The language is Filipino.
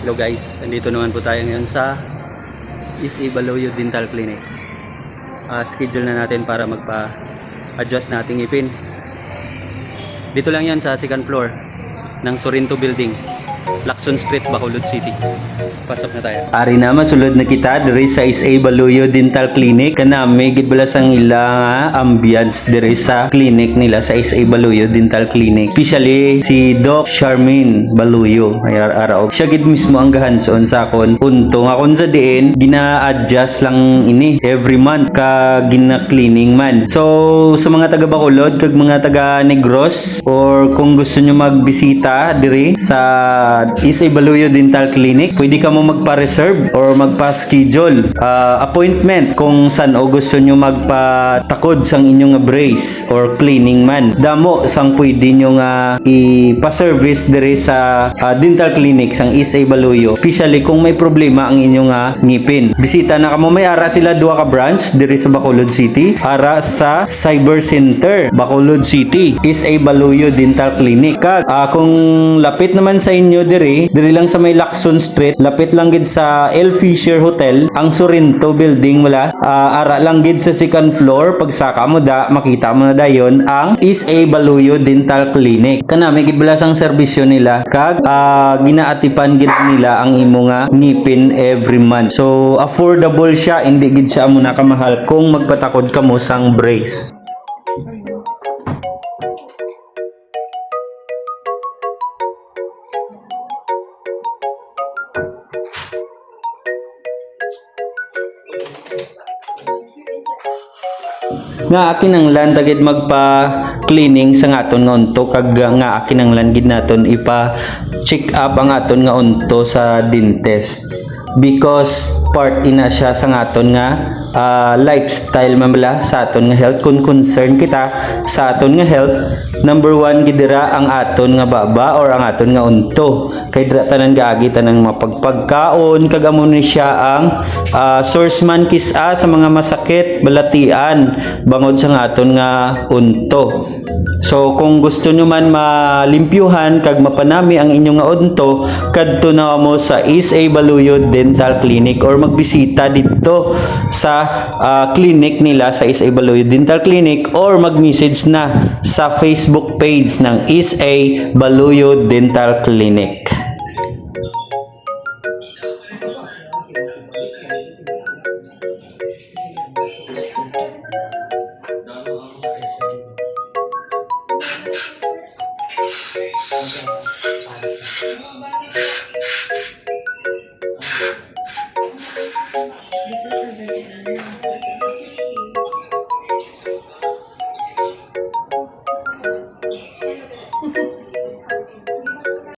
Hello guys, andito naman po tayo ngayon sa East Ibaloyo Dental Clinic. Ah, schedule na natin para magpa-adjust nating ipin. Dito lang yan sa second floor ng Sorrento Building, Lacson Street, Bacolod City. Pasok na tayo. Ari na masulod na kita diri sa East Ibaloyo Dental Clinic. Kanami gid bala sang ila ambience diri sa clinic nila sa East Ibaloyo Dental Clinic. Especially si Doc Charmaine Baluyo ay ar- araw. Siya gid mismo ang gahanson sa akon. Punto nga kon sa diin gina-adjust lang ini every month ka gina-cleaning man. So sa mga taga Bacolod kag mga taga Negros or kung gusto nyo magbisita diri sa East Ibaloyo Dental Clinic, pwede ka mo magpa-reserve or magpa-schedule ah, appointment kung saan o gusto nyo magpatakod sang inyong brace or cleaning man. Damo sang pwede nyo nga ipa-service diri sa ah, dental clinic sang East Ibaloyo. Especially kung may problema ang inyong nga ngipin. Bisita na kamo may ara sila duha ka branch diri sa Bacolod City, ara sa Cyber Center, Bacolod City, East Ibaloyo Dental Clinic. Kag ah, kung lapit naman sa inyo diri, diri lang sa may Lacson Street, lapit lang gid sa El Fisher Hotel, ang Sorrento building wala. Ah, ara lang gid sa second floor, pagsaka mo da, makita mo na dayon ang East Ibaloyo Dental Clinic. Kana may giblas ang serbisyo nila kag ah, ginaatipan gid nila ang imo nga ngipin every month. So affordable siya, hindi gid siya amo na kamahal kung magpatakod ka mo sang brace. Nga akin ang lan tagid magpa cleaning sa ngaton nga unto. Kag nga akin ang lan gid naton ipa check up ang aton nga unto sa dentist because part ina siya sa ngaton nga ah, lifestyle mamala sa aton nga health. Kung concern kita sa aton nga health number one gidira ang aton nga baba or ang aton nga unto. Kay dira tanan gaagi tanang mapagpagkaon kag amo ni siya ang ah, source man kisa sa mga masakit balatian bangod sa aton nga unto so kung gusto nyo man malimpyuhan kag mapanami ang inyong nga unto kadto na mo sa East A. Baluyo Dental Clinic or magbisita dito sa ah, clinic nila sa East A. Baluyo Dental Clinic or mag-message na sa Facebook page ng East A. Baluyo Dental Clinic. Thank you.